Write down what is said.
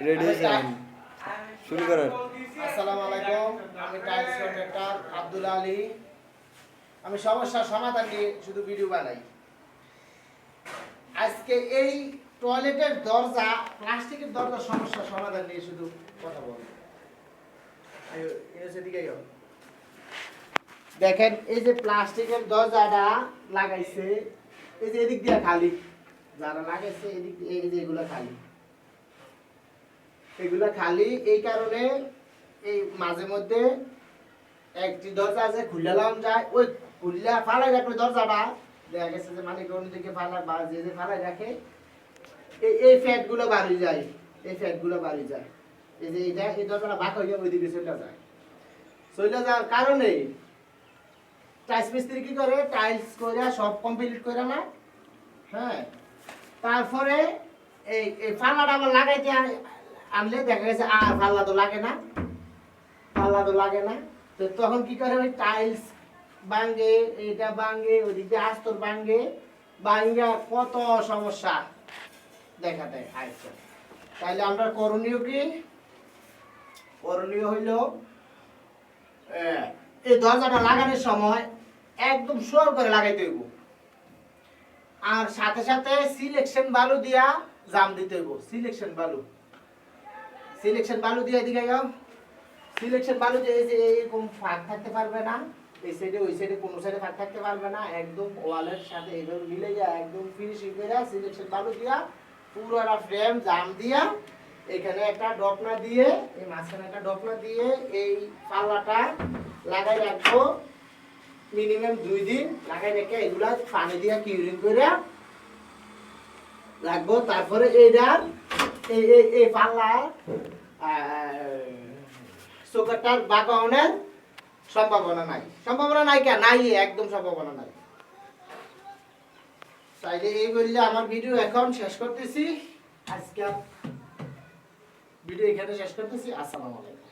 Ready শুরু করার। আসসালামু আলাইকুম আমি টাইলস কন্ট্রাক্টর আব্দুল আলী। আমি সমস্যার সমাধান নিয়ে শুধু ভিডিও বানাই। আজকে এই টয়লেটের দরজা প্লাস্টিকের দরজার সমস্যার সমাধান নিয়ে শুধু কথা বলব। দেখেন এই যে প্লাস্টিকের দরজাটা লাগাইছে এই যে এদিক দিয়ে খালি। যারা লাগাইছে এদিক দিয়ে- এই যে এগুলো খালি। এগুলো খালি এই কারণে এই মাঝে মধ্যে একটি দরজা আছে খুলে লাম যায় ওই খুললে ফালাই রাখলে দরজাটা। দেখা গেছে যে মানে অন্যদিকে ফালা বা যে যে ফালাই রাখে, এই এই ফ্যাটগুলো বাড়ি যায়, এই ফ্যাটগুলো বাড়ি যায়। এই যে এটা, এই দরজাটা বাঁকা হয়ে ওইদিকে চলে যায়। চলে যাওয়ার কারণে টাইলস মিস্ত্রি কি করে? টাইলস করে, সব কমপ্লিট করে না হ্যাঁ? তারপরে এই এই ফাল্লাটা আবার লাগাইতে আনলে দেখা গেছে আর ফাল্লা তো লাগে না। ফাল্লা তো লাগে না। তো তখন কি করে ওই টাইলস ভাঙ্গে এটা ভাঙ্গে ওইদিক দিয়ে আস্তর ভাঙ্গে ভাঙ্গা কত সমস্যা দেখা দেয় আচ্ছা তাইলে আমরা করণীয় কি? করণীয় হইল এই দরজাটা লাগানোর সময় একদম সোর করে লাগাইতে হইব। আর সাথে সাথে সিলেকশন বালু দিয়া জাম দিতে হইব। সিলেকশন বালু সিলেকশন বালু দিয়ে এদিকে যাও সিলেকশন বালু দিয়ে এই যে এরকম ফাঁক থাকতে পারবে না। এই সাইডে ওই সাইডে কোনো সাইডে ফাঁক থাকতে পারবে না। একদম ওয়ালের সাথে এইভাবে মিলে যায়, একদম ফিনিশিং করে সিলেকশন বালু দিয়া পুরো একটা ফ্রেম জাম দিয়া এখানে একটা ডপনা দিয়ে, এই মাঝখানে একটা ডপনা দিয়ে এই পাল্লাটা লাগাই রাখব। মিনিমাম দুই দিন লাগাই রেখে এগুলা পানি দিয়ে কিউরিং করে রাখব। তারপরে এইটার এই এই এই পাল্লা চোখটার হওয়ার সম্ভাবনা নাই। সম্ভাবনা নাই কেন? নাই একদম সম্ভাবনা নাই। তাইলে এই বললে আমার ভিডিও এখন শেষ করতেছি। আজকে ভিডিও এখানে শেষ করতেছি। আসসালামু আলাইকুম।